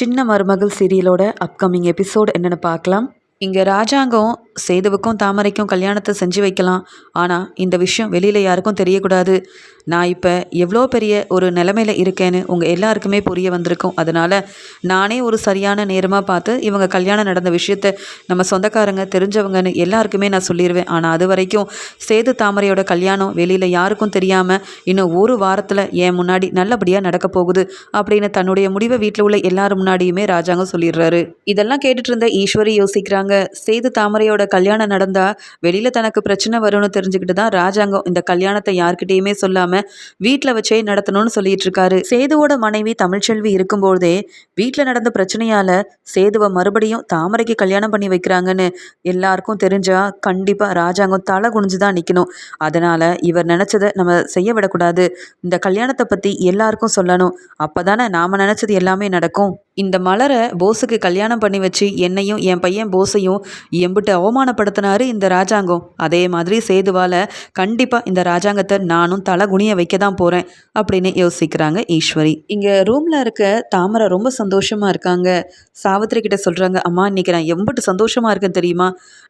சின்ன மருமகள் சீரியலோட upcoming episode என்னென்னு பார்க்கலாம். இங்கே ராஜாங்கம் சேதுவுக்கும் தாமரைக்கும் கல்யாணத்தை செஞ்சு வைக்கலாம். ஆனால் இந்த விஷயம் வெளியில் யாருக்கும் தெரியக்கூடாது. நான் இப்போ எவ்வளோ பெரிய ஒரு நிலமையில இருக்கேன்னு உங்கள் எல்லாருக்குமே புரிய வந்திருக்கும். அதனால் நானே ஒரு சரியான நேரமாக பார்த்து இவங்க கல்யாணம் நடந்த விஷயத்த நம்ம சொந்தக்காரங்க தெரிஞ்சவங்கன்னு எல்லாருக்குமே நான் சொல்லிடுவேன் ஆனால் அது வரைக்கும் சேது தாமரையோட கல்யாணம் வெளியில் யாருக்கும் தெரியாமல் இன்னும் ஒரு வாரத்தில் என் முன்னாடி நல்லபடியாக நடக்க போகுது அப்படின்னு தன்னுடைய முடிவை வீட்டில் உள்ள எல்லாரும் முன்னாடியுமே ராஜாங்கம் சொல்லிடுறாரு. இதெல்லாம் கேட்டுட்டு இருந்த ஈஸ்வரி யோசிக்கிறாங்க சேது தாமரையோட கல்யாணம் நடந்தா வெளியில தனக்கு பிரச்சனை வரும்னு தெரிஞ்சுக்கிட்டு தான் ராஜாங்கம் இந்த கல்யாணத்தை யார்கிட்டயுமே சொல்லாம வீட்டில் வச்சே நடத்தணும்னு சொல்லிட்டு இருக்காரு. சேதுவோட மனைவி தமிழ்ச்செல்வி இருக்கும்போதே வீட்டில் நடந்த பிரச்சனையால சேதுவை மறுபடியும் தாமரைக்கு கல்யாணம் பண்ணி வைக்கிறாங்கன்னு எல்லாருக்கும் தெரிஞ்சா கண்டிப்பா ராஜாங்கம் தலை குனிஞ்சு தான் நிற்கணும் அதனால இவர் நினைச்சதை நம்ம செய்ய விடக்கூடாது. இந்த கல்யாணத்தை பத்தி எல்லாருக்கும் சொல்லணும். அப்பதானே நாம நினைச்சது எல்லாமே நடக்கும். இந்த மலரை போஸுக்கு கல்யாணம் பண்ணி வச்சு என்னையும் என் பையன் போஸையும் எம்பிட்டு அவமானப்படுத்தினாரு இந்த ராஜாங்கம். அதே மாதிரி சேதுவால் கண்டிப்பாக இந்த ராஜாங்கத்தை நானும் தலை குனிய வைக்க தான் போகிறேன் அப்படின்னு யோசிக்கிறாங்க ஈஸ்வரி. இங்கே ரூமில் இருக்க தாமரை ரொம்ப சந்தோஷமாக இருக்காங்க. சாவித்திரி கிட்ட சொல்கிறாங்க அம்மா இன்னைக்கு நான் எம்பிட்டு சந்தோஷமாக இருக்கேன் தெரியுமா?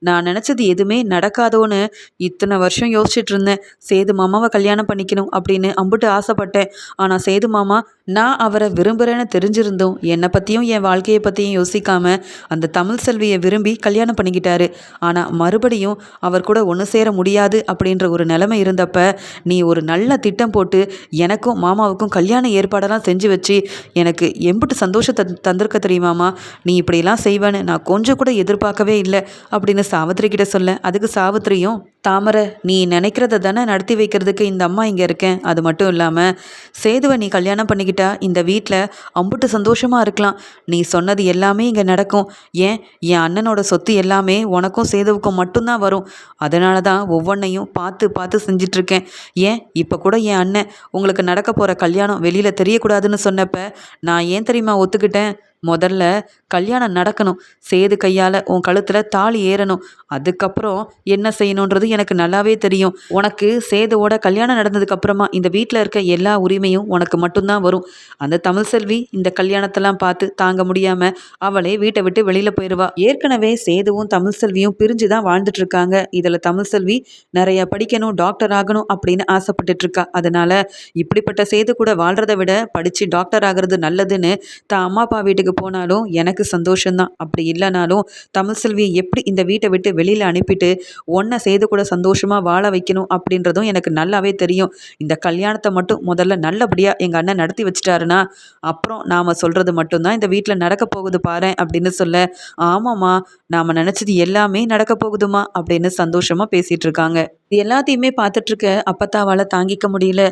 நான் நினச்சது எதுவுமே நடக்காதோன்னு இத்தனை வருஷம் யோசிச்சுட்டு இருந்தேன். சேது மாமாவை கல்யாணம் பண்ணிக்கணும் அப்படின்னு அம்பிட்டு ஆசைப்பட்டேன். ஆனால் சேது மாமா நான் அவரை விரும்புகிறேன்னு தெரிஞ்சிருந்தோம் என்னை பற்றியும் என் வாழ்க்கையை பற்றியும் யோசிக்காம அந்த தமிழ் செல்வியை விரும்பி கல்யாணம் பண்ணிக்கிட்டாரு. ஆனால் மறுபடியும் அவர் கூட ஒன்று சேர முடியாது அப்படின்ற ஒரு நிலைமை இருந்தப்ப நீ ஒரு நல்ல திட்டம் போட்டு எனக்கும் மாமாவுக்கும் கல்யாண ஏற்பாடெல்லாம் செஞ்சு வச்சு எனக்கு எம்பிட்டு சந்தோஷத்தை தந்திருக்க தெரியுமாமா? நீ இப்படிலாம் செய்வேன்னு நான் கொஞ்சம் கூட எதிர்பார்க்கவே இல்லை அப்படின்னு சாவித்திரி கிட்ட சொல்ல அதுக்கு சாவித்திரியும் தாமரை நீ நினைக்கிறத தானே நடத்தி வைக்கிறதுக்கு இந்த அம்மா இங்கே இருக்கேன். அது மட்டும் இல்லாமல் சேதுவை நீ கல்யாணம் பண்ணிக்கிட்டா இந்த வீட்டில் அம்புட்டு சந்தோஷமாக இருக்கலாம். நீ சொன்னது எல்லாமே இங்கே நடக்கும். ஏன்? என் அண்ணனோட சொத்து எல்லாமே உனக்கும் சேதுவுக்கும் மட்டும்தான் வரும். அதனால தான் ஒவ்வொன்றையும் பார்த்து பார்த்து செஞ்சிட்ருக்கேன். ஏன்? இப்போ கூட என் அண்ணன் உங்களுக்கு நடக்க போகிற கல்யாணம் வெளியில் தெரியக்கூடாதுன்னு சொன்னப்ப நான் ஏன் தெரியுமா ஒத்துக்கிட்டேன்? முதல்ல கல்யாணம் நடக்கணும். சேது கையால் உன் கழுத்தில் தாலி ஏறணும். அதுக்கப்புறம் என்ன செய்யணுன்றது எனக்கு நல்லாவே தெரியும். உனக்கு சேதுவோட கல்யாணம் நடந்ததுக்கப்புறமா இந்த வீட்டில் இருக்க எல்லா உரிமையும் உனக்கு மட்டும்தான் வரும். அந்த தமிழ் செல்வி இந்த கல்யாணத்தெல்லாம் பார்த்து தாங்க முடியாமல் அவளே வீட்டை விட்டு வெளியில் போயிடுவா ஏற்கனவே சேதுவும் தமிழ் செல்வியும் பிரிஞ்சு தான் வாழ்ந்துட்டு இருக்காங்க இதில் தமிழ் செல்வி நிறைய படிக்கணும் டாக்டர் ஆகணும் அப்படின்னு ஆசைப்பட்டுட்டு இருக்கா. அதனால இப்படிப்பட்ட சேது கூட வாழ்றதை விட படித்து டாக்டர் ஆகிறது நல்லதுன்னு தான் அம்மா அப்பா வீட்டுக்கு வீட்டுக்கு போனாலும் எனக்கு சந்தோஷம்தான். அப்படி இல்லைனாலும் தமிழ் செல்வியை எப்படி இந்த வீட்டை விட்டு வெளியில் அனுப்பிட்டு ஒன்றை செய்து கூட சந்தோஷமாக வாழ வைக்கணும் அப்படின்றதும் எனக்கு நல்லாவே தெரியும். இந்த கல்யாணத்தை மட்டும் முதல்ல நல்லபடியாக எங்கள் அண்ணன் நடத்தி வச்சிட்டாருன்னா அப்புறம் நாம் சொல்கிறது மட்டும்தான் இந்த வீட்டில் நடக்க போகுது பாரு அப்படின்னு சொல்ல ஆமாம்மா நாம் நினச்சது எல்லாமே நடக்க போகுதுமா அப்படின்னு சந்தோஷமாக பேசிகிட்டு இருக்காங்க. இது எல்லாத்தையுமே பார்த்துட்ருக்க அப்பத்தாவால் தாங்கிக்க முடியல.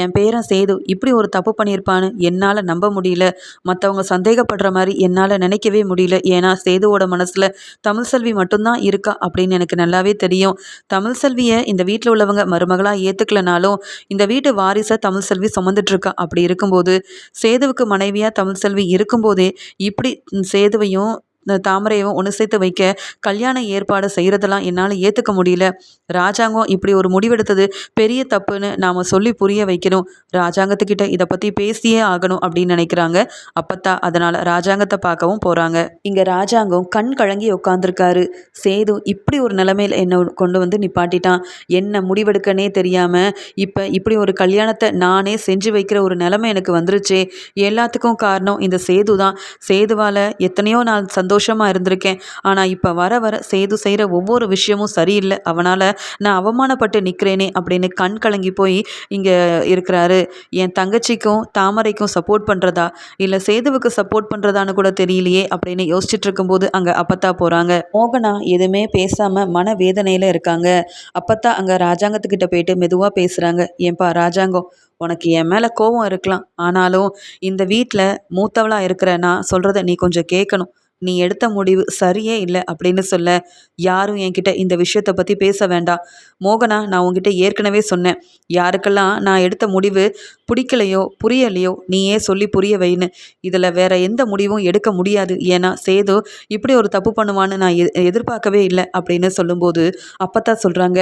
என் பேரன் சேது இப்படி ஒரு தப்பு பண்ணியிருப்பான்னு என்னால் நம்ப முடியல. மற்றவங்க சந்தேகப்படுற மாதிரி என்னால் நினைக்கவே முடியல. ஏன்னா சேதுவோட மனசில் தமிழ் செல்வி மட்டும்தான் இருக்கா அப்படின்னு எனக்கு நல்லாவே தெரியும். தமிழ் செல்வியை இந்த வீட்டில் உள்ளவங்க மருமகளாக ஏற்றுக்கலனாலும் இந்த வீட்டு வாரிசை தமிழ் செல்வி சுமந்துட்டுருக்கா அப்படி இருக்கும்போது சேதுவுக்கு மனைவியாக தமிழ் செல்வி இருக்கும்போதே இப்படி சேதுவையும் இந்த ஒன்று சேர்த்து வைக்க கல்யாண ஏற்பாடு செய்கிறதெல்லாம் என்னால் ஏற்றுக்க முடியல. ராஜாங்கம் இப்படி ஒரு முடிவெடுத்தது பெரிய தப்புன்னு நாம் சொல்லி புரிய வைக்கணும். ராஜாங்கத்துக்கிட்ட இதை பற்றி பேசியே ஆகணும் அப்படின்னு நினைக்கிறாங்க. அப்பத்தா அதனால் ராஜாங்கத்தை பார்க்கவும் போகிறாங்க இங்கே ராஜாங்கம் கண் கழங்கி உட்காந்துருக்காரு சேது இப்படி ஒரு நிலைமையில் என்னை கொண்டு வந்து நிப்பாட்டிட்டான். என்ன முடிவெடுக்கனே தெரியாமல் இப்போ இப்படி ஒரு கல்யாணத்தை நானே செஞ்சு வைக்கிற ஒரு நிலைமை எனக்கு வந்துருச்சே. எல்லாத்துக்கும் காரணம் இந்த சேது தான் சேதுவால் எத்தனையோ நாள் சந்தோஷம் சந்தோஷமாக இருந்திருக்கேன். ஆனால் இப்போ வர வர சேது செய்கிற ஒவ்வொரு விஷயமும் சரியில்லை. அவனால் நான் அவமானப்பட்டு நிற்கிறேனே அப்படின்னு கண் கலங்கி போய் இங்கே இருக்கிறாரு. என் தங்கச்சிக்கும் தாமரைக்கும் சப்போர்ட் பண்ணுறதா இல்லை சேதுவுக்கு சப்போர்ட் பண்ணுறதான்னு கூட தெரியலையே அப்படின்னு யோசிச்சுட்டு இருக்கும்போது அங்கே அப்பத்தா போகிறாங்க மோகனா எதுவுமே பேசாமல் மன வேதனையில் இருக்காங்க. அப்பத்தா அங்கே ராஜாங்கத்துக்கிட்ட போயிட்டு மெதுவாக பேசுகிறாங்க ஏன்பா ராஜாங்கம் உனக்கு என் மேலே கோபம் இருக்கலாம். ஆனாலும் இந்த வீட்டில் மூத்தவளாக இருக்கிற நான் சொல்கிறத நீ கொஞ்சம் கேட்கணும் நீ எடுத்த முடிவு சரியே இல்லை அப்படின்னு சொல்ல யாரும் என்கிட்ட இந்த விஷயத்தை பற்றி பேச வேண்டாம். மோகனா நான் உங்ககிட்ட ஏற்கனவே சொன்னேன். யாருக்கெல்லாம் நான் எடுத்த முடிவு பிடிக்கலையோ புரியலையோ நீயே சொல்லி புரிய வைன்னு. இதில் வேற எந்த முடிவும் எடுக்க முடியாது. ஏன்னா சேது இப்படி ஒரு தப்பு பண்ணுவான்னு நான் எதிர்பார்க்கவே இல்லை அப்படின்னு சொல்லும்போது அப்போ தான் சொல்கிறாங்க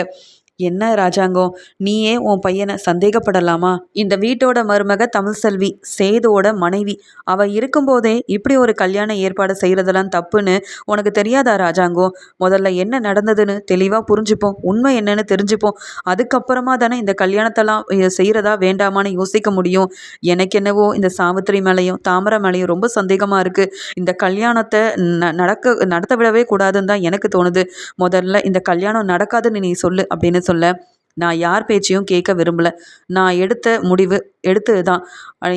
என்ன ராஜாங்கம்? நீயே உன் பையனை சந்தேகப்படலாமா? இந்த வீட்டோட மருமக தமிழ்செல்வி சேதுவோட மனைவி. அவ இருக்கும்போதே இப்படி ஒரு கல்யாண ஏற்பாடு செய்கிறதெல்லாம் தப்புன்னு உனக்கு தெரியாதா ராஜாங்கம்? முதல்ல என்ன நடந்ததுன்னு தெளிவாக புரிஞ்சுப்போம். உண்மை என்னன்னு தெரிஞ்சுப்போம். அதுக்கப்புறமா தானே இந்த கல்யாணத்தெல்லாம் செய்கிறதா வேண்டாமான்னு யோசிக்க முடியும். எனக்கு என்னவோ இந்த சாவித்திரி மேலையும் தாமரை மேலையும் ரொம்ப சந்தேகமாக இருக்குது இந்த கல்யாணத்தை ந நடக்க நடத்த விடவே கூடாதுன்னு தான் எனக்கு தோணுது. முதல்ல இந்த கல்யாணம் நடக்காதுன்னு நீ சொல்லு அப்படின்னு சொல்ல நான் யார் பேச்சையும் கேட்க விரும்பல. நான் எடுத்த முடிவு எடுத்தது தான்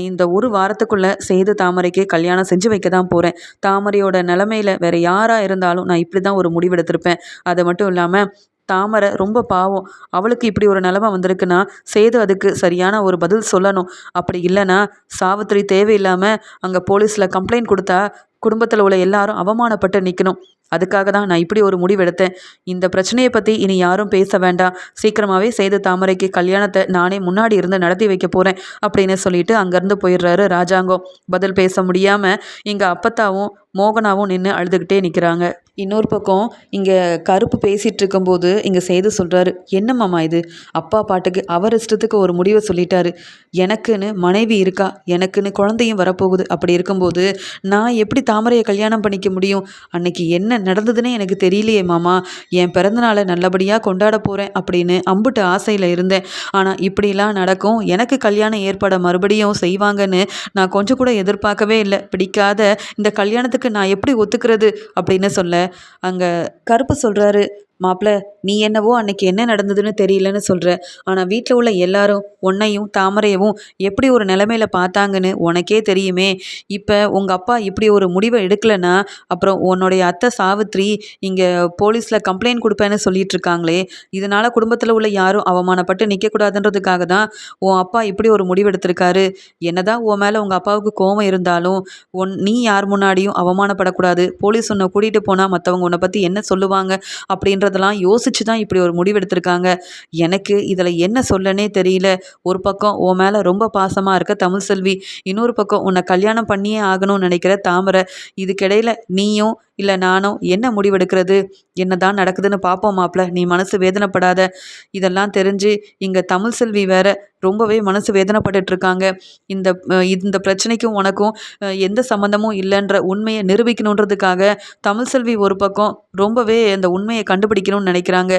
இந்த ஒரு வாரத்துக்குள்ளே செய்து தாமரைக்கு கல்யாணம் செஞ்சு வைக்க தான் போகிறேன் தாமரையோட நிலமையில வேறு யாராக இருந்தாலும் நான் இப்படி தான் ஒரு முடிவு எடுத்திருப்பேன். அது மட்டும் இல்லாமல் தாமரை ரொம்ப பாவம். அவளுக்கு இப்படி ஒரு நிலமை வந்திருக்குன்னா சேது அதுக்கு சரியான ஒரு பதில் சொல்லணும். அப்படி இல்லைன்னா சாவித்திரி தேவையில்லாமல் அங்கே போலீஸில் கம்ப்ளைண்ட் கொடுத்தா குடும்பத்தில் உள்ள எல்லாரும் அவமானப்பட்டு நிற்கணும் அதுக்காக தான் நான் இப்படி ஒரு முடிவெடுத்தேன். இந்த பிரச்சனையை பற்றி இனி யாரும் பேச வேண்டாம். சீக்கிரமாகவே செய்த தாமரைக்கு கல்யாணத்தை நானே முன்னாடி இருந்து நடத்தி வைக்க போகிறேன் அப்படின்னு சொல்லிட்டு அங்கேருந்து போயிடுறாரு ராஜாங்கம் பதில் பேச முடியாமல் இங்கே அப்பத்தாவும் மோகனாவும் நின்று அழுதுகிட்டே நிற்கிறாங்க இன்னொரு பக்கம் இங்கே கருப்பு பேசிகிட்டு இருக்கும்போது இங்கே செய்து சொல்கிறாரு என்னம்மாம்மா இது? அப்பா பாட்டுக்கு அவர் இஷ்டத்துக்கு ஒரு முடிவை சொல்லிட்டாரு. எனக்குன்னு மனைவி இருக்கா? எனக்குன்னு குழந்தையும் வரப்போகுது. அப்படி இருக்கும்போது நான் எப்படி தாமரையை கல்யாணம் பண்ணிக்க முடியும்? அன்னைக்கு என்ன நடந்ததுன்னே எனக்கு தெரியலையே மாமா. என் பிறந்தநாளை நல்லபடியாக கொண்டாட போகிறேன் அப்படின்னு அம்புட்டு ஆசையில் இருந்தேன். ஆனால் இப்படிலாம் நடக்கும். எனக்கு கல்யாணம் ஏற்பாடை மறுபடியும் செய்வாங்கன்னு நான் கொஞ்சம் கூட எதிர்பார்க்கவே இல்லை. பிடிக்காத இந்த கல்யாணத்துக்கு நான் எப்படி ஒத்துக்கிறது அப்படின்னு சொல்ல அங்கே கருப்பு சொல்கிறாரு மாப்பிள்ள நீ என்னவோ அன்னைக்கு என்ன நடந்ததுன்னு தெரியலன்னு சொல்கிற ஆனால் வீட்டில் உள்ள எல்லாரும் உன்னையும் தாமரையவும் எப்படி ஒரு நிலமையில பார்த்தாங்கன்னு உனக்கே தெரியுமே. இப்போ உங்கள் அப்பா இப்படி ஒரு முடிவை எடுக்கலைன்னா அப்புறம் உன்னுடைய அத்தை சாவித்ரி இங்கே போலீஸில் கம்ப்ளைண்ட் கொடுப்பேன்னு சொல்லிட்டு இருக்காங்களே இதனால் குடும்பத்தில் உள்ள யாரும் அவமானப்பட்டு நிற்கக்கூடாதுன்றதுக்காக தான் உன் அப்பா இப்படி ஒரு முடிவு எடுத்திருக்காரு. என்னதான் உன் மேலே உங்கள் அப்பாவுக்கு கோபம் இருந்தாலும் உன் நீ யார் முன்னாடியும் அவமானப்படக்கூடாது. போலீஸ் உன்னை கூட்டிகிட்டு போனால் மற்றவங்க உன்னை பற்றி என்ன சொல்லுவாங்க அப்படின்ற அப்படின்றதெல்லாம் யோசிச்சு தான் இப்படி ஒரு முடிவெடுத்திருக்காங்க. எனக்கு இதில் என்ன சொல்லனே தெரியல. ஒரு பக்கம் உன் மேலே ரொம்ப பாசமாக இருக்க தமிழ் செல்வி இன்னொரு பக்கம் உன்னை கல்யாணம் பண்ணியே ஆகணும்னு நினைக்கிற தாமரை இதுக்கிடையில் நீயும் இல்லை நானும் என்ன முடிவெடுக்கிறது? என்ன தான் நடக்குதுன்னு பார்ப்போம் மாப்பிள்ள நீ மனசு வேதனைப்படாத. இதெல்லாம் தெரிஞ்சு இங்கே தமிழ் செல்வி வேற ரொம்பவே மனசு வேதனைப்பட்டு இருக்காங்க இந்த இந்த பிரச்சனைக்கும் உனக்கும் எந்த சம்மந்தமும் இல்லைன்ற உண்மையை நிரூபிக்கணுன்றதுக்காக தமிழ் செல்வி ஒரு பக்கம் ரொம்பவே அந்த உண்மையை கண்டுபிடிக்கணும்னு நினைக்கிறாங்க.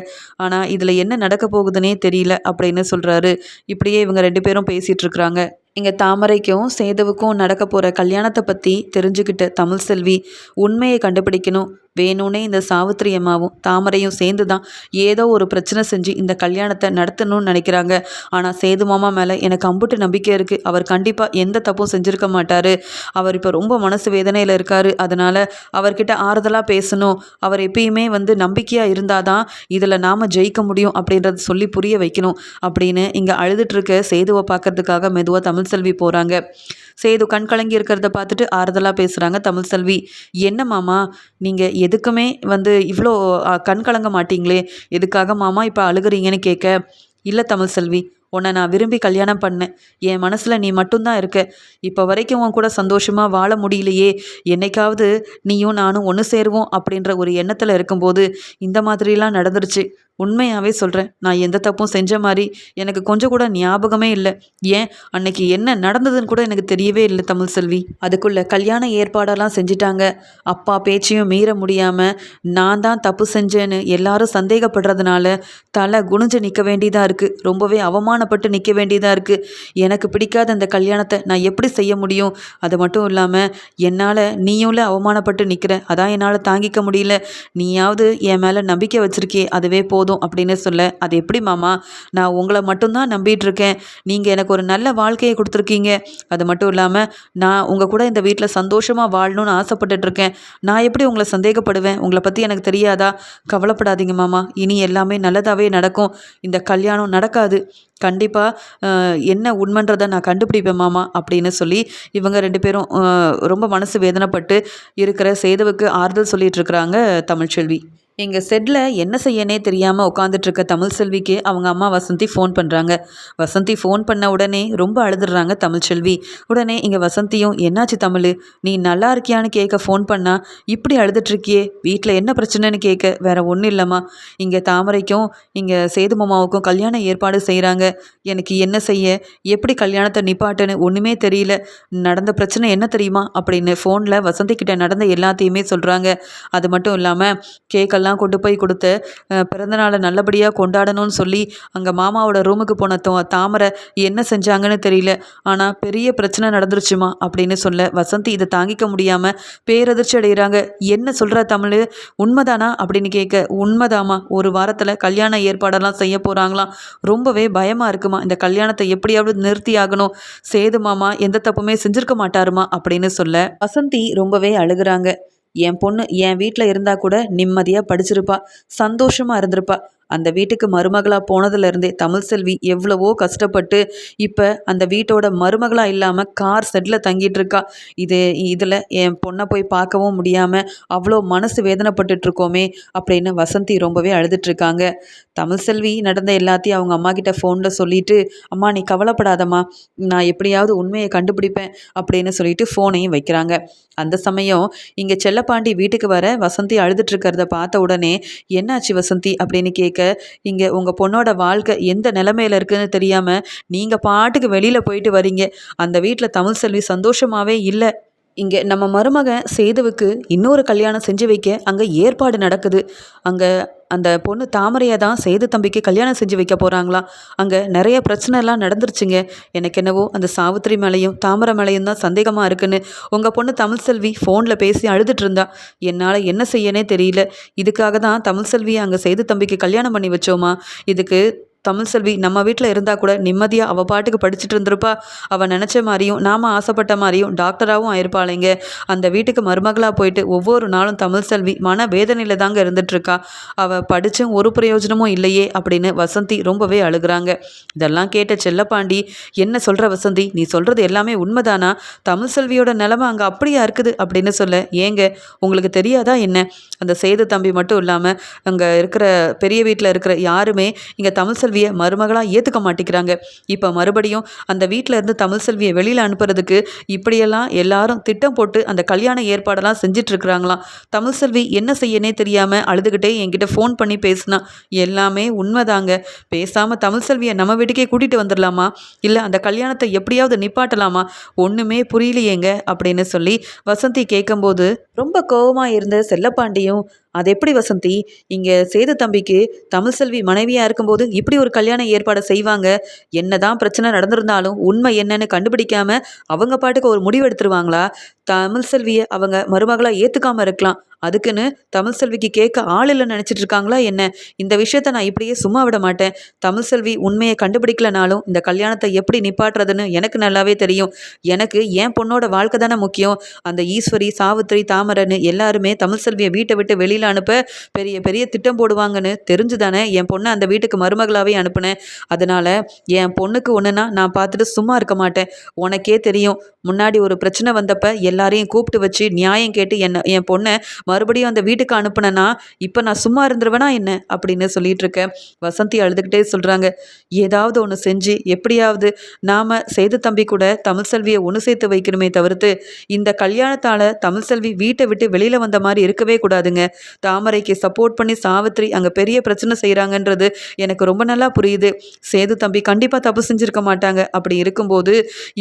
ஆனால் இதில் என்ன நடக்க போகுதுன்னே தெரியல அப்படின்னு சொல்கிறாரு இப்படியே இவங்க ரெண்டு பேரும் பேசிகிட்டு இருக்கிறாங்க இங்கே தாமரைக்கும் சேதுவுக்கும் நடக்க போகிற கல்யாணத்தை பற்றி தெரிஞ்சுக்கிட்ட தமிழ் செல்வி உண்மையை கண்டுபிடிக்கணும். வேணும்னே இந்த சாவித்திரி அம்மாவும் தாமரையும் சேர்ந்து தான் ஏதோ ஒரு பிரச்சனை செஞ்சு இந்த கல்யாணத்தை நடத்தணும்னு நினைக்கிறாங்க. ஆனால் சேது மாமா மேலே எனக்கு அம்புட்டு நம்பிக்கை இருக்குது அவர் கண்டிப்பாக எந்த தப்பும் செஞ்சுருக்க மாட்டார். அவர் இப்போ ரொம்ப மனசு வேதனையில் இருக்கார். அதனால் அவர்கிட்ட ஆறுதலாக பேசணும். அவர் எப்பயுமே வந்து நம்பிக்கையாக இருந்தால் தான் இதில் நாம் ஜெயிக்க முடியும் அப்படின்றத சொல்லி புரிய வைக்கணும் அப்படின்னு இங்கே அழுதுட்டுருக்க சேதுவை பார்க்கறதுக்காக மெதுவாக தமிழ் செல்வி போகிறாங்க சேது கண் கலங்கி இருக்கிறத பார்த்துட்டு ஆறுதலாக பேசுகிறாங்க தமிழ் செல்வி. என்ன மாமா? நீங்கள் எதுக்குமே வந்து இவ்வளோ கண் கலங்க மாட்டீங்களே? எதுக்காக மாமா இப்போ அழுகுறீங்கன்னு கேட்க? இல்லை தமிழ் செல்வி உன்னை நான் விரும்பி கல்யாணம் பண்ணேன். என் மனசில் நீ மட்டும்தான் இருக்க. இப்போ வரைக்கும் உன் கூட சந்தோஷமாக வாழ முடியலையே. என்னைக்காவது நீயும் நானும் ஒன்று சேருவோம் அப்படின்ற ஒரு எண்ணத்தில் இருக்கும்போது இந்த மாதிரிலாம் நடந்துருச்சு. உண்மையாகவே சொல்கிறேன் நான் எந்த தப்பும் செஞ்ச மாதிரி எனக்கு கொஞ்சம் கூட ஞாபகமே இல்லை. ஏன்? அன்னைக்கு என்ன நடந்ததுன்னு கூட எனக்கு தெரியவே இல்லை தமிழ் செல்வி. அதுக்குள்ளே கல்யாண ஏற்பாடெல்லாம் செஞ்சிட்டாங்க. அப்பா பேச்சையும் மீற முடியாமல் நான் தான் தப்பு செஞ்சேன்னு எல்லாரும் சந்தேகப்படுறதுனால தலை குனிஞ்சு நிற்க வேண்டியதாக இருக்குது ரொம்பவே அவமானப்பட்டு நிற்க வேண்டியதாக இருக்குது எனக்கு பிடிக்காத அந்த கல்யாணத்தை நான் எப்படி செய்ய முடியும்? அது மட்டும் இல்லாமல் என்னால் நீயும்ல அவமானப்பட்டு நிற்கிற அதான் என்னால் தாங்கிக்க முடியல. நீயாவது என் மேலே நம்பிக்கை வச்சுருக்கே அதுவே போதும். போதும் அப்படின்னு சொல்ல அது எப்படி மாமா? நான் உங்களை மட்டும்தான் நம்பிட்டு இருக்கேன் நீங்கள் எனக்கு ஒரு நல்ல வாழ்க்கையை கொடுத்துருக்கீங்க. அது மட்டும் இல்லாமல் நான் உங்கள் கூட இந்த வீட்டில் சந்தோஷமாக வாழணும்னு ஆசைப்பட்டுட்ருக்கேன் நான் எப்படி உங்களை சந்தேகப்படுவேன்? உங்களை பற்றி எனக்கு தெரியாதா? கவலைப்படாதீங்க மாமா. இனி எல்லாமே நல்லதாகவே நடக்கும். இந்த கல்யாணம் நடக்காது. கண்டிப்பாக என்ன உண்மைன்றதை நான் கண்டுபிடிப்பேன் மாமா அப்படின்னு சொல்லி இவங்க ரெண்டு பேரும் ரொம்ப மனசு வேதனைப்பட்டு இருக்கிற சேதுவுக்கு ஆறுதல் சொல்லிட்டு இருக்கிறாங்க தமிழ்ச்செல்வி. எங்கள் செட்டில் என்ன செய்யனே தெரியாமல் உட்காந்துட்ருக்க தமிழ் செல்விக்கு அவங்க அம்மா வசந்தி ஃபோன் பண்ணுறாங்க வசந்தி ஃபோன் பண்ண உடனே ரொம்ப அழுதுடுறாங்க தமிழ்ச்செல்வி உடனே இங்கே வசந்தியும் என்னாச்சு தமிழ்? நீ நல்லா இருக்கியான்னு கேட்க ஃபோன் பண்ணா? இப்படி அழுதுட்ருக்கியே? வீட்டில் என்ன பிரச்சனைன்னு கேட்க வேற ஒன்றும் இல்லைம்மா. இங்கே தாமரைக்கும் இங்கே சேது மாமாவுக்கும் கல்யாணம் ஏற்பாடு செய்கிறாங்க எனக்கு என்ன செய்ய? எப்படி கல்யாணத்தை நிப்பாட்டுன்னு ஒன்றுமே தெரியல. நடந்த பிரச்சனை என்ன தெரியுமா? அப்படின்னு ஃபோனில் வசந்தி கிட்ட நடந்த எல்லாத்தையுமே சொல்கிறாங்க அது மட்டும் இல்லாமல் கேக்கெல்லாம் எல்லாம் கொண்டு போய் கொடுத்து பிறந்தநாளை நல்லபடியாக கொண்டாடணும்னு சொல்லி அங்கே மாமாவோட ரூமுக்கு போன தோ தாமரை என்ன செஞ்சாங்கன்னு தெரியல. ஆனால் பெரிய பிரச்சனை நடந்துருச்சுமா அப்படின்னு சொல்ல வசந்தி இதை தாங்கிக்க முடியாமல் பேரதிர்ச்சி அடைகிறாங்க என்ன சொல்கிற தமிழ்? உண்மைதானா அப்படின்னு கேட்க உண்மைதாமா ஒரு வாரத்தில் கல்யாண ஏற்பாடெல்லாம் செய்ய போகிறாங்களாம் ரொம்பவே பயமாக இருக்குமா? இந்த கல்யாணத்தை எப்படியாவது நிறுத்தி ஆகணும். சேது மாமா எந்த தப்புமே செஞ்சிருக்க மாட்டாருமா அப்படின்னு சொல்ல வசந்தி ரொம்பவே அழுகிறாங்க. என் பொண்ணு என் வீட்டில் இருந்தால் கூட நிம்மதியாக படிச்சிருப்பா சந்தோஷமாக இருந்திருப்பா. அந்த வீட்டுக்கு மருமகளாக போனதுலேருந்தே தமிழ் செல்வி எவ்வளவோ கஷ்டப்பட்டு இப்போ அந்த வீட்டோட மருமகளாக இல்லாமல் கார் செட்டில் தங்கிட்டு இருக்கா. இது இதில் என் பொண்ணை போய் பார்க்கவும் முடியாமல் அவ்வளோ மனசு வேதனைப்பட்டுட்ருக்கோமே அப்படின்னு வசந்தி ரொம்பவே அழுதுட்ருக்காங்க தமிழ் செல்வி நடந்த எல்லாத்தையும் அவங்க அம்மா கிட்ட ஃபோனில் சொல்லிட்டு அம்மா நீ கவலைப்படாதம்மா. நான் எப்படியாவது உண்மையை கண்டுபிடிப்பேன் அப்படின்னு சொல்லிட்டு ஃபோனையும் வைக்கிறாங்க. அந்த சமயம் இங்கே செல்லப்பாண்டி வீட்டுக்கு வர வசந்தி அழுதுட்ருக்கிறத பார்த்த உடனே என்னாச்சு வசந்தி? அப்படின்னு கேட்க இங்கே உங்கள் பொண்ணோட வாழ்க்கை எந்த நிலமையில இருக்குன்னு தெரியாமல் நீங்கள் பாட்டுக்கு வெளியில் போயிட்டு வரீங்க. அந்த வீட்டில் தமிழ் செல்வி சந்தோஷமாகவே இல்லை. இங்கே நம்ம மருமக சேதுவுக்கு இன்னொரு கல்யாணம் செஞ்சு வைக்க அங்கே ஏற்பாடு நடக்குது. அங்கே அந்த பொண்ணு தாமரையை தான் சேது தம்பிக்கு கல்யாணம் செஞ்சு வைக்க போகிறாங்களாம் அங்கே நிறைய பிரச்சனைலாம் நடந்துருச்சுங்க. எனக்கு என்னவோ அந்த சாவித்திரி மேலையும் தாமரை மேலையும் தான் சந்தேகமாக இருக்குன்னு. உங்கள் பொண்ணு தமிழ் செல்வி ஃபோனில் பேசி அழுதுட்டு இருந்தா. என்னால் என்ன செய்யனே தெரியல. இதுக்காக தான் தமிழ் செல்வியை அங்கே சேது தம்பிக்கு கல்யாணம் பண்ணி வச்சோமா? இதுக்கு தமிழ் செல்வி நம்ம வீட்டில் இருந்தால் கூட நிம்மதியாக அவள் பாட்டுக்கு படிச்சுட்டு இருந்திருப்பா. அவள் நினச்ச மாதிரியும் நாம் ஆசைப்பட்ட மாதிரியும் டாக்டராகவும் ஆயிருப்பாளைங்க. அந்த வீட்டுக்கு மருமகளாக போயிட்டு ஒவ்வொரு நாளும் தமிழ் செல்வி மன வேதனையில் தாங்க இருந்துகிட்ருக்கா அவள் படித்தும் ஒரு பிரயோஜனமும் இல்லையே அப்படின்னு வசந்தி ரொம்பவே அழுகிறாங்க. இதெல்லாம் கேட்ட செல்லப்பாண்டி என்ன சொல்கிற வசந்தி? நீ சொல்கிறது எல்லாமே உண்மைதானா? தமிழ் செல்வியோட நிலமை அங்கே அப்படியா இருக்குது? அப்படின்னு சொல்ல ஏங்க உங்களுக்கு தெரியாதா என்ன? அந்த சேது தம்பி மட்டும் இல்லாமல் அங்கே இருக்கிற பெரிய வீட்டில் இருக்கிற யாருமே இங்கே தமிழ் தமிழ்செல்வியை மருமகளாக ஏற்றுக்க மாட்டேங்கிறாங்க இப்போ மறுபடியும் அந்த வீட்டில் இருந்து தமிழ் செல்வியை வெளியில் அனுப்புறதுக்கு இப்படியெல்லாம் எல்லாரும் திட்டம் போட்டு அந்த கல்யாண ஏற்பாடெல்லாம் செஞ்சிட்ருக்குறாங்களாம். தமிழ் செல்வி என்ன செய்யனே தெரியாமல் அழுதுகிட்டே என்கிட்ட ஃபோன் பண்ணி பேசினா எல்லாமே உண்மைதாங்க. பேசாமல் தமிழ் செல்வியை நம்ம வீட்டுக்கே கூட்டிகிட்டு வந்துடலாமா இல்லை அந்த கல்யாணத்தை எப்படியாவது நிப்பாட்டலாமா? ஒன்றுமே புரியலையேங்க அப்படின்னு சொல்லி வசந்தி கேட்கும்போது ரொம்ப கோபமாக இருந்த செல்லப்பாண்டியும் அது எப்படி வசந்தி? இங்கே சேது தம்பிக்கு தமிழ் செல்வி மனைவியாக இருக்கும்போது இப்படி ஒரு கல்யாண ஏற்பாடை செய்வாங்க. என்னதான் பிரச்சனை நடந்திருந்தாலும் உண்மை என்னன்னு கண்டுபிடிக்காம அவங்க பாட்டுக்கு ஒரு முடிவு எடுத்துருவாங்களா? தமிழ் செல்வியை அவங்க மருமகளாக ஏற்றுக்காமல் இருக்கலாம். அதுக்குன்னு தமிழ் செல்விக்கு கேட்க ஆள் இல்லை நினச்சிட்டு இருக்காங்களா என்ன? இந்த விஷயத்த நான் இப்படியே சும்மா விட மாட்டேன். தமிழ் செல்வி உண்மையை கண்டுபிடிக்கலனாலும் இந்த கல்யாணத்தை எப்படி நிப்பாட்டுறதுன்னு எனக்கு நல்லாவே தெரியும். எனக்கு என் பொண்ணோட வாழ்க்கை தானே முக்கியம். அந்த ஈஸ்வரி சாவித்ரி தாமரன்னு எல்லாருமே தமிழ் செல்வியை வீட்டை விட்டு வெளியில் அனுப்ப பெரிய பெரிய திட்டம் போடுவாங்கன்னு தெரிஞ்சு தானே என் பொண்ணை அந்த வீட்டுக்கு மருமகளாகவே அனுப்புனேன். அதனால் என் பொண்ணுக்கு ஒன்றுனா நான் பார்த்துட்டு சும்மா இருக்க மாட்டேன். உனக்கே தெரியும். முன்னாடி ஒரு பிரச்சனை வந்தப்ப எல்லாரையும் கூப்பிட்டு வச்சு நியாயம் கேட்டு என்ன என் பொண்ணை மறுபடியும் அந்த வீட்டுக்கு அனுப்புனேன்னா இப்போ நான் சும்மா இருந்துருவேனா என்ன? அப்படின்னு சொல்லிட்டு இருக்கேன் வசந்தி அழுதுகிட்டே சொல்கிறாங்க ஏதாவது ஒன்று செஞ்சு எப்படியாவது நாம் செய்து தம்பி கூட தமிழ் செல்வியை ஒன்று சேர்த்து வைக்கணுமே தவிர்த்து இந்த கல்யாணத்தால் தமிழ் செல்வி வீட்டை விட்டு வெளியில் வந்த மாதிரி இருக்கவே கூடாதுங்க. தாமரைக்கு சப்போர்ட் பண்ணி சாவித்ரி அங்கே பெரிய பிரச்சனை செய்கிறாங்கன்றது எனக்கு ரொம்ப நல்லா புரியுது. சேது தம்பி கண்டிப்பாக தப்பு செஞ்சுருக்க மாட்டாங்க. அப்படி இருக்கும்போது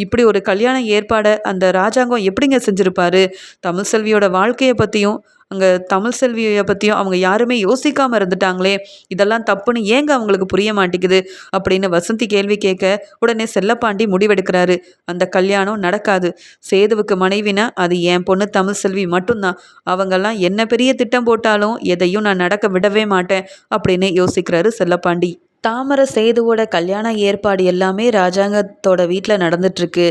இப்படி ஒரு கல்யாண ஏற்பாடை அந்த ராஜாங்கம் எப்படிங்க செஞ்சுருப்பாரு? தமிழ் செல்வியோட வாழ்க்கையை பற்றியும் அங்கே தமிழ் செல்வியை பற்றியும் அவங்க யாருமே யோசிக்காமல் இருந்துட்டாங்களே இதெல்லாம் தப்புன்னு ஏங்க அவங்களுக்கு புரிய மாட்டேங்குது? அப்படின்னு வசந்தி கேள்வி கேட்க உடனே செல்லப்பாண்டி முடிவெடுக்கிறாரு. அந்த கல்யாணம் நடக்காது. சேதுவுக்கு மனைவினா அது என் பொண்ணு தமிழ் செல்வி மட்டும்தான். அவங்கெல்லாம் என்ன பெரிய திட்டம் போட்டாலும் எதையும் நான் நடக்க விடவே மாட்டேன் அப்படின்னு யோசிக்கிறாரு செல்லப்பாண்டி. தாமரை சேதுவோட கல்யாண ஏற்பாடு எல்லாமே ராஜாங்கத்தோட வீட்டில் நடந்துட்டுருக்கு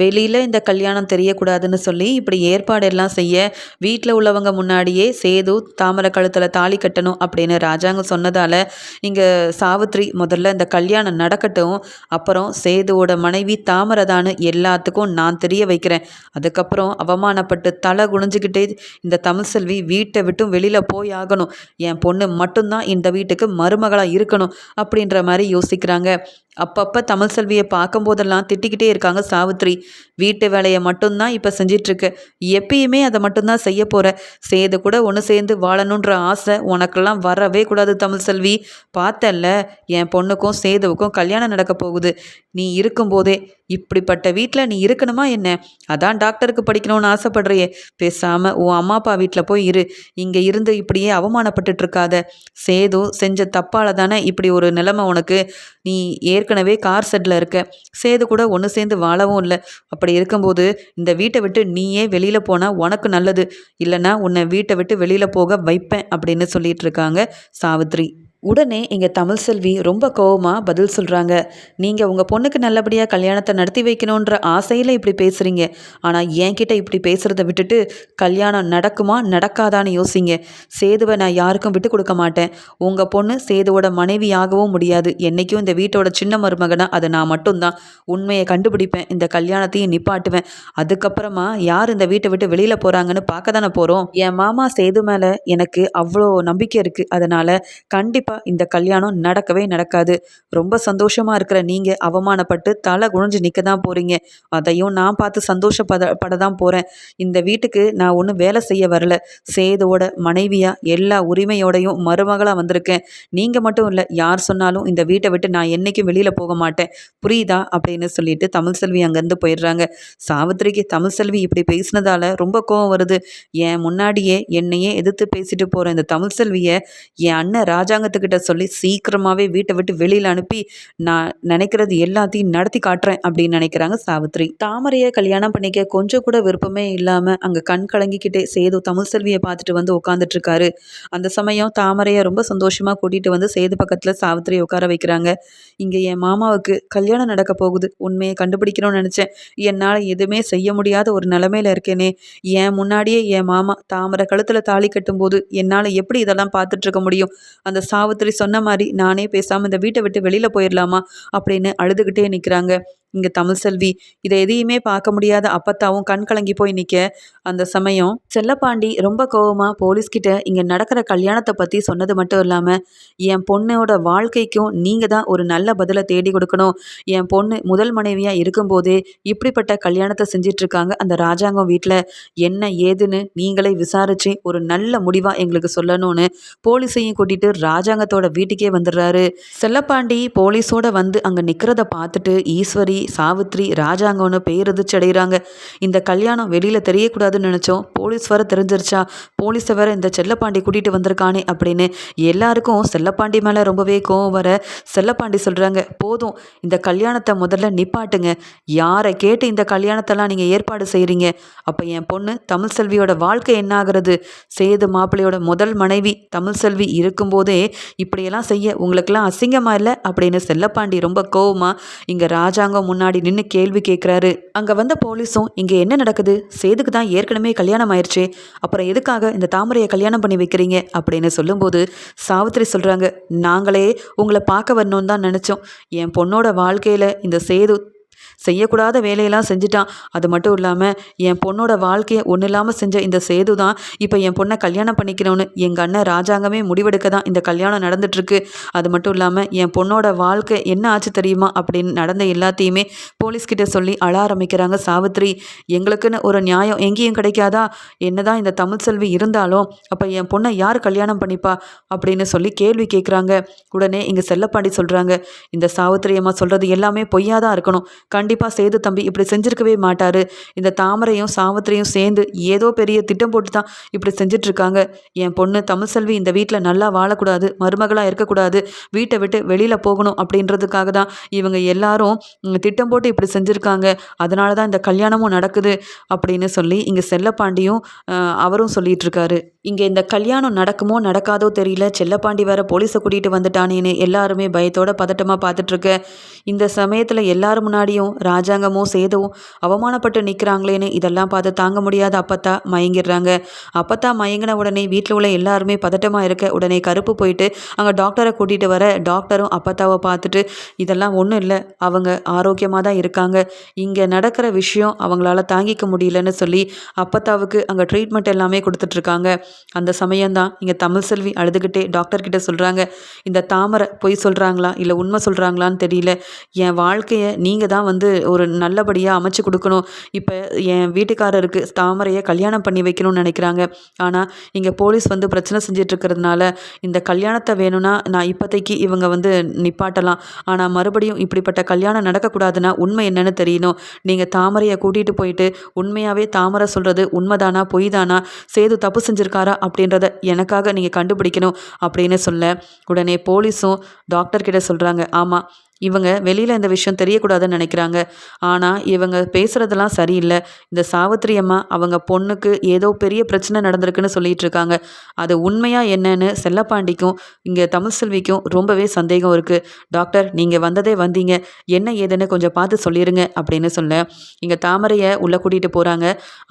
வெளியில் இந்த கல்யாணம் தெரியக்கூடாதுன்னு சொல்லி இப்படி ஏற்பாடு எல்லாம் செய்ய வீட்டில் உள்ளவங்க முன்னாடியே சேது தாமரை கழுத்தில் தாலி கட்டணும் அப்படின்னு ராஜாங்கம் சொன்னதால் இங்கே சாவித்ரி முதல்ல இந்த கல்யாணம் நடக்கட்டும். அப்புறம் சேதுவோட மனைவி தாமரை தானு எல்லாத்துக்கும் நான் தெரிய வைக்கிறேன். அதுக்கப்புறம் அவமானப்பட்டு தலை குனிஞ்சுக்கிட்டே இந்த தமிழ் செல்வி வீட்டை விட்டும் வெளியில் போய் ஆகணும். என் பொண்ணு மட்டும்தான் இந்த வீட்டுக்கு மருமகளாக இருக்கணும். அப்படின்ற மாதிரி யோசிக்கிறாங்க. அப்பப்போ தமிழ் செல்வியை பார்க்கும்போதெல்லாம் திட்டிக்கிட்டே இருக்காங்க சாவித்ரி. வீட்டு வேலையை மட்டும்தான் இப்போ செஞ்சிட்ருக்கு. எப்பயுமே அதை மட்டும்தான் செய்ய போகிற சேது கூட ஒன்று சேர்ந்து வாழணுன்ற ஆசை உனக்கெல்லாம் வரவே கூடாது தமிழ் செல்வி. பார்த்தல்ல என் பொண்ணுக்கும் சேதுவுக்கும் கல்யாணம் நடக்க போகுது. நீ இருக்கும்போதே இப்படிப்பட்ட வீட்டில் நீ இருக்கணுமா என்ன? அதான் டாக்டருக்கு படிக்கணும்னு ஆசைப்படுறியே. பேசாமல் உன் அம்மா அப்பா வீட்டில் போய் இரு. இங்கே இருந்து இப்படியே அவமானப்பட்டுட்டு இருக்காத சேது செஞ்ச தப்பால் தானே இப்படி ஒரு நிலைமை உனக்கு நீ ஏற்கனவே கார் செட்டில் இருக்க. சேது கூட ஒன்று சேர்ந்து வாழவும் இல்லை. அப்படி இருக்கும்போது இந்த வீட்டை விட்டு நீயே வெளியில் போனால் உனக்கு நல்லது. இல்லைன்னா உன்னை வீட்டை விட்டு வெளியில் போக வைப்பேன் அப்படின்னு சொல்லிட்டு இருக்காங்க சாவித்ரி. உடனே இங்கே தமிழ் செல்வி ரொம்ப கோவமாக பதில் சொல்கிறாங்க நீங்கள் உங்கள் பொண்ணுக்கு நல்லபடியாக கல்யாணத்தை நடத்தி வைக்கணுன்ற ஆசையில் இப்படி பேசுகிறீங்க ஆனால் என்கிட்ட இப்படி பேசுகிறத விட்டுட்டு கல்யாணம் நடக்குமா நடக்காதான்னு யோசிங்க. சேதுவை நான் யாருக்கும் விட்டு கொடுக்க மாட்டேன். உங்கள் பொண்ணு சேதுவோட மனைவியாகவும் முடியாது. என்றைக்கும் இந்த வீட்டோட சின்ன மருமகனா அது நான் மட்டும்தான். உண்மையை கண்டுபிடிப்பேன். இந்த கல்யாணத்தையும் நிப்பாட்டுவேன். அதுக்கப்புறமா யார் இந்த வீட்டை விட்டு வெளியில் போகிறாங்கன்னு பார்க்க தானே போகிறோம் என் மாமா சேது மேலே எனக்கு அவ்வளோ நம்பிக்கை இருக்குது அதனால் கண்டிப்பாக கண்டிப்பாக இந்த கல்யாணம் நடக்கவே நடக்காது. ரொம்ப சந்தோஷமாக இருக்கிற நீங்கள் அவமானப்பட்டு தலை குனிஞ்சு நிற்க தான் போகிறீங்க அதையும் நான் பார்த்து சந்தோஷப்பட பட தான் போகிறேன் இந்த வீட்டுக்கு நான் ஒன்றும் வேலை செய்ய வரல. சேதோட மனைவியாக எல்லா உரிமையோடையும் மருமகளாக வந்திருக்கேன். நீங்கள் மட்டும் இல்லை யார் சொன்னாலும் இந்த வீட்டை விட்டு நான் என்றைக்கும் வெளியில் போக மாட்டேன். புரியுதா? அப்படின்னு சொல்லிட்டு தமிழ் செல்வி அங்கேருந்து போயிடுறாங்க. சாவித்திரிக்கு தமிழ் செல்வி இப்படி பேசினதால ரொம்ப கோவம் வருது. என் முன்னாடியே என்னையே எதிர்த்து பேசிட்டு போகிற இந்த தமிழ் செல்வியை என் அண்ணன் ராஜாங்கத்துக்கு கிட்ட சொல்லி சீக்கிரமாகவே வீட்டை விட்டு வெளியில் அனுப்பி நான் நினைக்கிறது எல்லாத்தையும் நடத்தி காட்டுறேன் அப்படின்னு நினைக்கிறாங்க சாவித்ரி தாமரையை கல்யாணம் பண்ணிக்க கொஞ்சம் கூட விருப்பமே இல்லாமல் அங்கே கண் கலங்கிக்கிட்டே சேது தமிழ் செல்வியை பார்த்துட்டு வந்து உட்காந்துட்டு இருக்காரு. அந்த சமயம் தாமரையை ரொம்ப சந்தோஷமாக கூட்டிகிட்டு வந்து சேது பக்கத்தில் சாவித்திரி உட்கார வைக்கிறாங்க. இங்கே என் மாமாவுக்கு கல்யாணம் நடக்க போகுது. உண்மையை கண்டுபிடிக்கணும்னு நினச்சேன். என்னால் எதுவுமே செய்ய முடியாத ஒரு நிலமையில இருக்கேனே. என் முன்னாடியே என் மாமா தாமரை கழுத்தில் தாலி கட்டும்போது என்னால் எப்படி இதெல்லாம் பார்த்துட்டு இருக்க முடியும்? அந்த சாவு சாவித்திரி சொன்ன மாதிரி நானே பேசாமல் இந்த வீட்டை விட்டு வெளியில் போயிடலாமா அப்படின்னு அழுதுகிட்டே நிற்கிறாங்க இங்கே தமிழ் செல்வி இதை எதையுமே பார்க்க முடியாத அப்பத்தாவும் கண் கலங்கி போய் நிற்க அந்த சமயம் செல்லப்பாண்டி ரொம்ப கோவமாக போலீஸ்கிட்ட இங்கே நடக்கிற கல்யாணத்தை பற்றி சொன்னது மட்டும் இல்லாமல் என் பொண்ணோட வாழ்க்கைக்கும் நீங்கள் தான் ஒரு நல்ல பதிலை தேடி கொடுக்கணும். என் பொண்ணு முதல் மனைவியாக இருக்கும்போதே இப்படிப்பட்ட கல்யாணத்தை செஞ்சிட்ருக்காங்க அந்த ராஜாங்கம் வீட்டில் என்ன ஏதுன்னு நீங்களே விசாரித்து ஒரு நல்ல முடிவாக எங்களுக்கு சொல்லணும்னு போலீஸையும் கூட்டிகிட்டு ராஜாங்கத்தோட வீட்டுக்கே வந்துடுறாரு. செல்லப்பாண்டி போலீஸோட வந்து அங்கே நிற்கிறத பார்த்துட்டு ஈஸ்வரி சாவித்ரி ராஜாங்கம்னு எதிர்ச்சி அடைகிறாங்க இந்த கல்யாணம் வெளியில் தெரியக்கூடாதுன்னு நினச்சோம். போலீஸ் வர தெரிஞ்சிருச்சா? போலீஸை வேற இந்த செல்லப்பாண்டி கூட்டிகிட்டு வந்திருக்கானே அப்படின்னு எல்லாருக்கும் செல்லப்பாண்டி மேலே ரொம்பவே கோவம் வர செல்லப்பாண்டி சொல்கிறாங்க போதும் இந்த கல்யாணத்தை முதல்ல நிப்பாட்டுங்க. யாரை கேட்டு இந்த கல்யாணத்தெல்லாம் நீங்கள் ஏற்பாடு செய்கிறீங்க அப்போ என் பொண்ணு தமிழ் செல்வியோட வாழ்க்கை என்ன ஆகிறது? சேது மாப்பிள்ளையோட முதல் மனைவி தமிழ் செல்வி இருக்கும்போதே இப்படியெல்லாம் செய்ய உங்களுக்கெல்லாம் அசிங்கமாக இல்லை? அப்படின்னு செல்லப்பாண்டி ரொம்ப கோவமாக இங்கே ராஜாங்கம் முன்னாடி நின்று கேள்வி கேட்குறாரு அங்கே வந்த போலீஸும் இங்கே என்ன நடக்குது? சேதுக்கு தான் ஏற்கனவே கல்யாணம் ஆயிடுச்சே அப்புறம் எதுக்காக இந்த தாமரையை கல்யாணம் பண்ணி வைக்கிறீங்க? அப்படின்னு சொல்லும்போது சாவித்திரி சொல்கிறாங்க நாங்களே உங்களை பார்க்க வரணும்னு தான் நினச்சோம். என் பொண்ணோட வாழ்க்கையில் இந்த சேது செய்யக்கூடாத வேலையெல்லாம் செஞ்சுட்டான். அது மட்டும் இல்லாமல் என் பொண்ணோட வாழ்க்கையை ஒன்றும் இல்லாமல் செஞ்ச இந்த சேது தான் இப்போ என் பொண்ணை கல்யாணம் பண்ணிக்கணும்னு எங்கள் அண்ணன் ராஜாங்கமே முடிவெடுக்க தான் இந்த கல்யாணம் நடந்துட்டுருக்கு. அது மட்டும் இல்லாமல் என் பொண்ணோட வாழ்க்கை என்ன ஆச்சு தெரியுமா அப்படின்னு நடந்த எல்லாத்தையுமே போலீஸ்கிட்ட சொல்லி அழ ஆரம்பிக்கிறாங்க சாவித்ரி. எங்களுக்குன்னு ஒரு நியாயம் எங்கேயும் கிடைக்காதா? என்னதான் இந்த தமிழ் செல்வி இருந்தாலும் அப்போ என் பொண்ணை யார் கல்யாணம் பண்ணிப்பா? அப்படின்னு சொல்லி கேள்வி கேட்குறாங்க உடனே இங்கே செல்லப்பாண்டி சொல்கிறாங்க இந்த சாவித்திரி அம்மா சொல்கிறது எல்லாமே பொய்யாக தான் இருக்கணும். கண்டிப்பாக கண்டிப்பாக சேது தம்பி இப்படி செஞ்சிருக்கவே மாட்டார். இந்த தாமரையும் சாவத்திரையும் சேர்ந்து ஏதோ பெரிய திட்டம் போட்டு தான் இப்படி செஞ்சிட்ருக்காங்க. என் பொண்ணு தமிழ்செல்வி இந்த வீட்டில் நல்லா வாழக்கூடாது மருமகளாக இருக்கக்கூடாது வீட்டை விட்டு வெளியில் போகணும் அப்படின்றதுக்காக தான் இவங்க எல்லாரும் திட்டம் போட்டு இப்படி செஞ்சுருக்காங்க. அதனால தான் இந்த கல்யாணமும் நடக்குது அப்படின்னு சொல்லி இங்கே செல்லப்பாண்டியும் அவரும் சொல்லிட்டு இருக்காரு இங்கே இந்த கல்யாணம் நடக்குமோ நடக்காதோ தெரியல. செல்லப்பாண்டி வேற போலீஸை கூட்டிகிட்டு வந்துட்டானேன்னு எல்லாருமே பயத்தோட பதட்டமாக பார்த்துட்ருக்க இந்த சமயத்தில் எல்லார் முன்னாடியும் ராஜாங்கமும் சேதுவும் அவமானப்பட்டு நிற்கிறாங்களேன்னு இதெல்லாம் பார்த்து தாங்க முடியாத அப்பத்தா மயங்கிடுறாங்க. அப்பத்தா மயங்கின உடனே வீட்டில் உள்ள எல்லாருமே பதட்டமாக இருக்க உடனே கருப்பு போயிட்டு அங்கே டாக்டரை கூட்டிகிட்டு வர டாக்டரும் அப்பத்தாவை பார்த்துட்டு இதெல்லாம் ஒன்றும் இல்லை. அவங்க ஆரோக்கியமாக தான் இருக்காங்க. இங்கே நடக்கிற விஷயம் அவங்களால தாங்கிக்க முடியலன்னு சொல்லி அப்பத்தாவுக்கு அங்கே ட்ரீட்மெண்ட் எல்லாமே கொடுத்துட்ருக்காங்க. அந்த சமயம்தான் இங்கே தமிழ் செல்வி அழுதுகிட்டே டாக்டர்கிட்ட சொல்கிறாங்க இந்த தாமரை பொய் சொல்கிறாங்களா இல்லை உண்மை சொல்கிறாங்களான்னு தெரியல. என் வாழ்க்கையை நீங்கள் தான் வந்து ஒரு நல்லபடியாக அமைச்சு கொடுக்கணும். இப்போ என் வீட்டுக்காரருக்கு தாமரையை கல்யாணம் பண்ணி வைக்கணும்னு நினைக்கிறாங்க. ஆனால் இங்கே போலீஸ் வந்து பிரச்சனை செஞ்சிட்ருக்கிறதுனால இந்த கல்யாணத்தை வேணும்னா நான் இப்போதைக்கு இவங்க வந்து நிப்பாட்டலாம். ஆனால் மறுபடியும் இப்படிப்பட்ட கல்யாணம் நடக்கக்கூடாதுன்னா உண்மை என்னன்னு தெரியணும். நீங்கள் தாமரையை கூட்டிகிட்டு போயிட்டு உண்மையாகவே தாமரை சொல்கிறது உண்மைதானா பொய் தானா சேது தப்பு செஞ்சுருக்காரா அப்படின்றத எனக்காக நீங்கள் கண்டுபிடிக்கணும் அப்படின்னு சொல்ல உடனே போலீஸும் டாக்டர் கிட்ட சொல்கிறாங்க ஆமாம் இவங்க வெளியில் இந்த விஷயம் தெரியக்கூடாதுன்னு நினைக்கிறாங்க. ஆனால் இவங்க பேசுகிறதெல்லாம் சரியில்லை. இந்த சாவித்திரி அம்மா அவங்க பொண்ணுக்கு ஏதோ பெரிய பிரச்சனை நடந்திருக்குன்னு சொல்லிட்டு இருக்காங்க. அது உண்மையாக என்னன்னு செல்லப்பாண்டிக்கும் இங்கே தமிழ்செல்விக்கும் ரொம்பவே சந்தேகம் இருக்குது டாக்டர் நீங்கள் வந்ததே வந்தீங்க. என்ன ஏதுன்னு கொஞ்சம் பார்த்து சொல்லிடுங்க அப்படின்னு சொல்ல இங்கே தாமரையை உள்ளே கூட்டிகிட்டு போகிறாங்க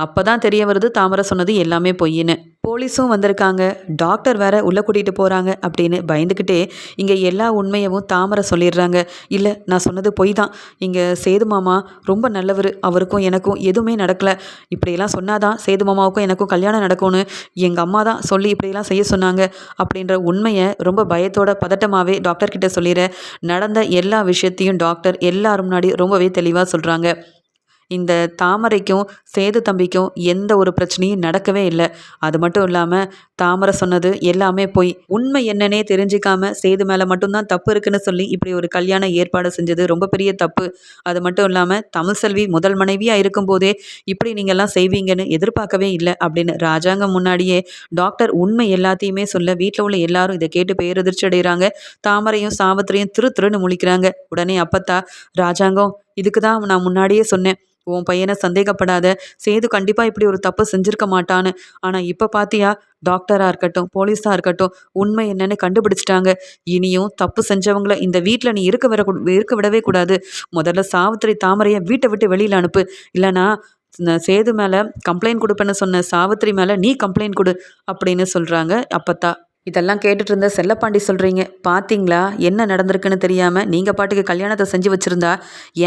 அப்போ தான் தெரிய வருது தாமரை சொன்னது எல்லாமே பொய்ன்னு. போலீஸும் வந்திருக்காங்க. டாக்டர் வேற உள்ளே கூட்டிகிட்டு போகிறாங்க அப்படின்னு பயந்துக்கிட்டே இங்கே எல்லா உண்மையவும் தாமரை சொல்லிடுறாங்க. இல்லை நான் சொன்னது பொய் தான். இங்கே சேது மாமா ரொம்ப நல்லவர். அவருக்கும் எனக்கும் எதுவுமே நடக்கலை. இப்படியெல்லாம் சொன்னாதான் சேது மாமாவுக்கும் எனக்கும் கல்யாணம் நடக்கும்னு எங்கள் அம்மா தான் சொல்லி இப்படியெல்லாம் செய்ய சொன்னாங்க அப்படின்ற உண்மையை ரொம்ப பயத்தோட பதட்டமாகவே டாக்டர் கிட்ட சொல்லிடுற நடந்த எல்லா விஷயத்தையும் டாக்டர் எல்லாரும் முன்னாடி ரொம்பவே தெளிவாக சொல்கிறாங்க இந்த தாமரைக்கும் சேது தம்பிக்கும் எந்த ஒரு பிரச்சனையும் நடக்கவே இல்லை. அது மட்டும் இல்லாமல் தாமரை சொன்னது எல்லாமே போய் உண்மை என்னன்னே தெரிஞ்சுக்காம சேது மேலே மட்டும்தான் தப்பு இருக்குன்னு சொல்லி இப்படி ஒரு கல்யாண ஏற்பாடு செஞ்சது ரொம்ப பெரிய தப்பு. அது மட்டும் இல்லாமல் தமிழ் செல்வி முதல் மனைவியாக இருக்கும்போதே இப்படி நீங்கள்லாம் செய்வீங்கன்னு எதிர்பார்க்கவே இல்லை அப்படின்னு ராஜாங்கம் முன்னாடியே டாக்டர் உண்மை எல்லாத்தையுமே சொல்ல வீட்டில் உள்ள எல்லாரும் இதை கேட்டு பேரதிர்ச்சி அடைகிறாங்க. தாமரையும் சாவத்திரையும் திரு திருன்னு முழிக்கிறாங்க. உடனே அப்பத்தா ராஜாங்கம் இதுக்கு தான் நான் முன்னாடியே சொன்னேன். உன் பையனை சந்தேகப்படாத. சேது கண்டிப்பாக இப்படி ஒரு தப்பு செஞ்சிருக்க மாட்டான்னு. ஆனால் இப்போ பாத்தியா? டாக்டராக இருக்கட்டும் போலீஸாக இருக்கட்டும் உண்மை என்னன்னு கண்டுபிடிச்சிட்டாங்க. இனியும் தப்பு செஞ்சவங்கள இந்த வீட்டில் நீ இருக்க வர இருக்க விடவே கூடாது. முதல்ல சாவித்திரி தாமரையை வீட்டை விட்டு வெளியில் அனுப்பு. இல்லைனா சேது மேலே கம்ப்ளைண்ட் கொடுப்பேன்னு சொன்ன சாவித்திரி மேலே நீ கம்ப்ளைண்ட் கொடு அப்படின்னு சொல்கிறாங்க அப்பத்தா. இதெல்லாம் கேட்டுட்டு இருந்த செல்லப்பாண்டி சொல்கிறீங்க பார்த்தீங்களா என்ன நடந்திருக்குன்னு தெரியாமல் நீங்கள் பாட்டுக்கு கல்யாணத்தை செஞ்சு வச்சுருந்தா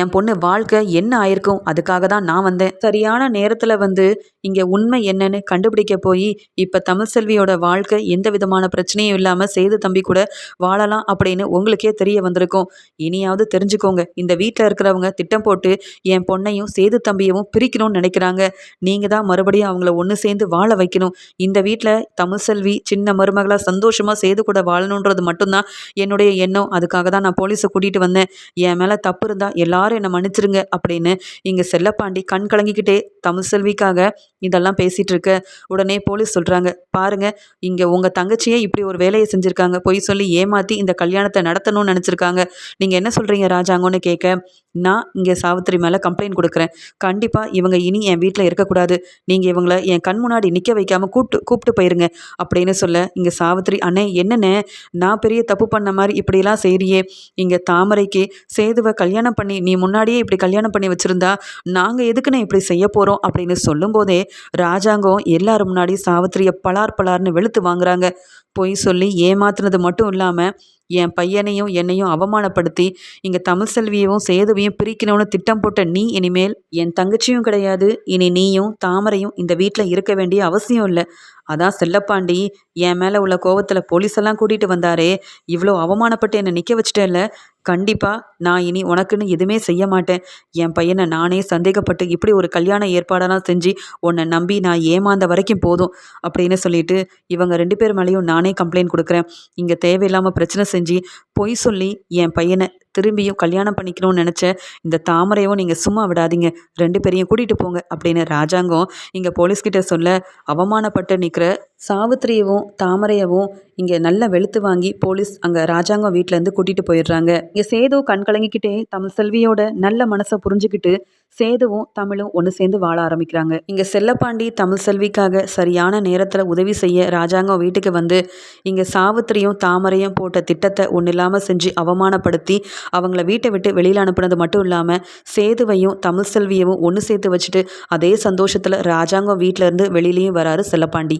என் பொண்ணு வாழ்க்கை என்ன ஆயிருக்கும்? அதுக்காக தான் நான் வந்தேன். சரியான நேரத்தில் வந்து இங்கே உண்மை என்னன்னு கண்டுபிடிக்க போய் இப்போ தமிழ்செல்வியோட வாழ்க்கை எந்த விதமான பிரச்சனையும் இல்லாமல் சேது தம்பி கூட வாழலாம் அப்படின்னு உங்களுக்கே தெரிய வந்திருக்கும். இனியாவது தெரிஞ்சுக்கோங்க. இந்த வீட்டில் இருக்கிறவங்க திட்டம் போட்டு என் பொண்ணையும் சேது தம்பியவும் பிரிக்கணும்னு நினைக்கிறாங்க. நீங்கள் தான் மறுபடியும் அவங்கள ஒன்று சேர்ந்து வாழ வைக்கணும். இந்த வீட்டில் தமிழ்செல்வி சின்ன மருமகளாக சந்தோஷமாக சேது கூட வாழணுன்றது மட்டும்தான் என்னுடைய எண்ணம். அதுக்காக தான் நான் போலீஸை கூட்டிகிட்டு வந்தேன். என் மேலே தப்பு இருந்தால் எல்லாரும் என்னை மன்னிச்சிருங்க அப்படின்னு இங்கே செல்லப்பாண்டி கண் கலங்கிக்கிட்டே தமிழ்செல்விக்காக இதெல்லாம் பேசிகிட்டு இருக்க உடனே போலீஸ் சொல்கிறாங்க பாருங்கள் இங்கே உங்கள் தங்கச்சியே இப்படி ஒரு வேலையை செஞ்சுருக்காங்க. பொய் சொல்லி ஏமாற்றி இந்த கல்யாணத்தை நடத்தணும்னு நினச்சிருக்காங்க. நீங்கள் என்ன சொல்கிறீங்க ராஜாங்கன்னு கேட்க நான் இங்கே சாவித்திரி மேலே கம்ப்ளைண்ட் கொடுக்குறேன். கண்டிப்பாக இவங்க இனி என் வீட்டில் இருக்கக்கூடாது. நீங்கள் இவங்கள என் கண் முன்னாடி நிற்க வைக்காமல் கூப்பிட்டு கூப்பிட்டு போயிருங்க. அப்படின்னு சொல்ல இங்கே சாவித்திரி அண்ணே என்னென்ன நான் பெரிய தப்பு பண்ண மாதிரி இப்படிலாம் செய்கிறியே இங்கே தாமரைக்கு சேதுவை கல்யாணம் பண்ணி நீ முன்னாடியே இப்படி கல்யாணம் பண்ணி வச்சுருந்தா நாங்கள் எதுக்குண்ணே இப்படி செய்ய போகிறோம் அப்படின்னு சொல்லும்போதே ராஜாங்கம் எல்லாரும் முன்னாடி சாவித்திரியை பலார் பலார்னு வெளுத்து வாங்குறாங்க. பொய் சொல்லி ஏமாத்துனது மட்டும் இல்லாமல் என் பையனையும் என்னையும் அவமானப்படுத்தி இங்கே தமிழ் செல்வியையும் சேதுவையும் பிரிக்கணும்னு திட்டம் போட்ட நீ இனிமேல் என் தங்கச்சியும் கிடையாது. இனி நீயும் தாமரையும் இந்த வீட்டில் இருக்க வேண்டிய அவசியம் இல்லை. அதான் செல்லப்பாண்டி என் மேலே உள்ள கோவத்தில் போலீஸெல்லாம் கூட்டிகிட்டு வந்தாரே இவ்வளோ அவமானப்பட்டு என்னை நிற்க வச்சிட்டேல்ல? கண்டிப்பாக நான் இனி உனக்குன்னு எதுவுமே செய்ய மாட்டேன். என் பையனை நானே சந்தேகப்பட்டு இப்படி ஒரு கல்யாண ஏற்பாடெல்லாம் செஞ்சு உன்னை நம்பி நான் ஏமாந்த வரைக்கும் போதும் அப்படின்னு சொல்லிட்டு இவங்க ரெண்டு பேர் மேலேயும் நான் நானே கம்ப்ளைண்ட் கொடுக்குறேன். இங்கே தேவையில்லாமல் பிரச்சனை செஞ்சு பொய் சொல்லி என் பையனை திரும்பியும் கல்யாணம் பண்ணிக்கணும்னு நினச்ச இந்த தாமரையும் நீங்கள் சும்மா விடாதீங்க. ரெண்டு பேரையும் கூட்டிகிட்டு போங்க அப்படின்னு ராஜாங்கம் இங்கே போலீஸ்கிட்ட சொல்ல அவமானப்பட்டு நிற்கிற சாவித்திரியவும் தாமரையவும் இங்கே நல்லா வெளுத்து வாங்கி போலீஸ் அங்கே ராஜாங்கம் வீட்டிலேருந்து கூட்டிகிட்டு போயிடுறாங்க. இங்கே சேது கண் கலங்கிக்கிட்டே தமிழ் செல்வியோட நல்ல மனசை புரிஞ்சுக்கிட்டு சேதுவும் தமிழும் ஒன்று சேர்ந்து வாழ ஆரம்பிக்கிறாங்க. இங்கே செல்லப்பாண்டி தமிழ் செல்விக்காக சரியான நேரத்தில் உதவி செய்ய ராஜாங்கம் வீட்டுக்கு வந்து இங்கே சாவித்திரியும் தாமரையும் போட்ட திட்டத்தை ஒன்றும் இல்லாமல் செஞ்சு அவமானப்படுத்தி அவங்கள வீட்டை விட்டு வெளியில் அனுப்புனது மட்டும் இல்லாமல் சேதுவையும் தமிழ் செல்வியவும் ஒன்று சேர்த்து வச்சுட்டு அதே சந்தோஷத்தில் ராஜாங்கம் வீட்டிலேருந்து வெளியிலையும் வராரு செல்லப்பாண்டி.